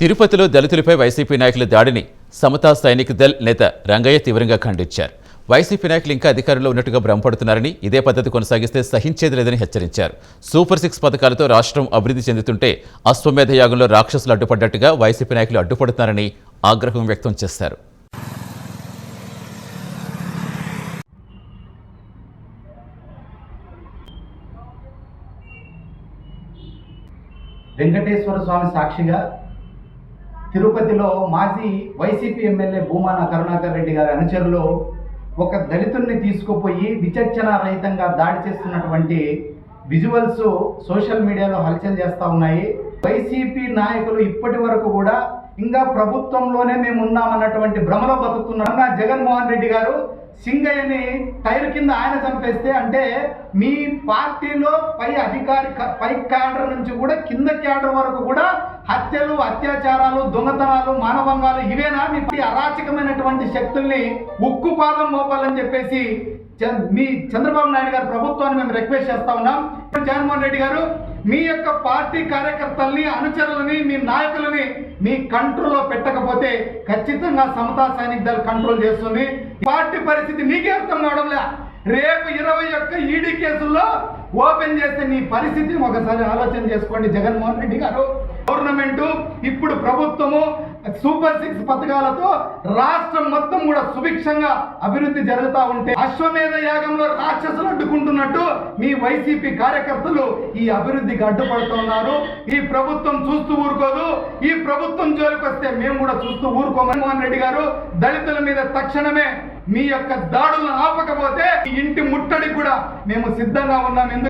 తిరుపతిలో దళితులపై వైసీపీ నాయకుల దాడిని సమతా సైనిక్ దళ్ నేత రంగయ్య తీవ్రంగా ఖండించారు. వైసీపీ నాయకులు ఇంకా అధికారంలో ఉన్నట్టుగా భ్రమపడుతున్నారని ఇదే పద్ధతి కొనసాగిస్తే సహించేది లేదని హెచ్చరించారు. సూపర్ సిక్స్ పథకాలతో రాష్ట్రం అభివృద్ధి చెందుతుంటే అశ్వమేధ యాగంలో రాక్షసులు అడ్డుపడ్డట్టుగా వైసీపీ నాయకులు అడ్డుపడుతున్నారని ఆగ్రహం వ్యక్తం చేశారు. వెంకటేశ్వర స్వామి సాక్షిగా తిరుపతిలో మాజీ వైసీపీ ఎమ్మెల్యే భూమాన కరుణాకర్ రెడ్డి గారి అనుచరులు ఒక దళితుడిని తీసుకుపోయి విచక్షణ రహితంగా దాడి చేస్తున్నటువంటి విజువల్స్ సోషల్ మీడియాలో హల్చల్ చేస్తూ ఉన్నాయి. వైసీపీ నాయకులు ఇప్పటి వరకు కూడా ఇంకా ప్రభుత్వంలోనే మేము ఉన్నామన్నటువంటి భ్రమలో బతుకుతున్నాం. జగన్మోహన్ రెడ్డి గారు సింగయ్యని టైర్ కింద ఆయన చంపేస్తే అంటే మీ పార్టీలో పై అధికారి పై క్యాడర్ నుంచి కూడా కింద క్యాడర్ వరకు కూడా హత్యలు అత్యాచారాలు దొంగతనాలు మానవంగాలు ఇవేనా? మీ పార్టీ అరాచకమైనటువంటి శక్తుల్ని ఉక్కు పాదం మోపాలని చెప్పేసి మీ చంద్రబాబు నాయుడు గారు ప్రభుత్వాన్ని మేము రిక్వెస్ట్ చేస్తా ఉన్నాం. ఇప్పుడు జగన్మోహన్ రెడ్డి గారు మీ యొక్క పార్టీ కార్యకర్తల్ని అనుచరులని మీ నాయకులని మీ కంట్రోల్లో పెట్టకపోతే ఖచ్చితంగా సమతా సైనిక దళ కంట్రోల్ చేస్తుంది. పార్టీ పరిస్థితి మీకే అర్థం కావడం లే రేపు ఇరవై ఒక్క ఈడీ కేసుల్లో ఓపెన్ చేస్తే నీ పరిస్థితి ఒకసారి ఆలోచన చేసుకోండి జగన్మోహన్ రెడ్డి గారు. గవర్నమెంట్ ఇప్పుడు ప్రభుత్వము సూపర్ సిక్స్ పథకాలతో రాష్ట్రం మొత్తం కూడా సుభిక్షంగా అభివృద్ధి జరుగుతూ ఉంటే అశ్వమేధ యాగంలో రాక్షసులు అడ్డుకుంటున్నట్టు మీ వైసీపీ కార్యకర్తలు ఈ అభివృద్ధికి అడ్డుపడుతున్నారు. ఈ ప్రభుత్వం చూస్తూ ఊరుకోదు. ఈ ప్రభుత్వం జోలికి వస్తే మేము కూడా చూస్తూ ఊరుకోమని మోహన్ రెడ్డి గారు దళితుల మీద తక్షణమే మీ యొక్క దాడులను ఆపకపోతే ఇంటి ముట్టడికి కూడా మేము సిద్ధంగా ఉన్నాం. ఎందుకు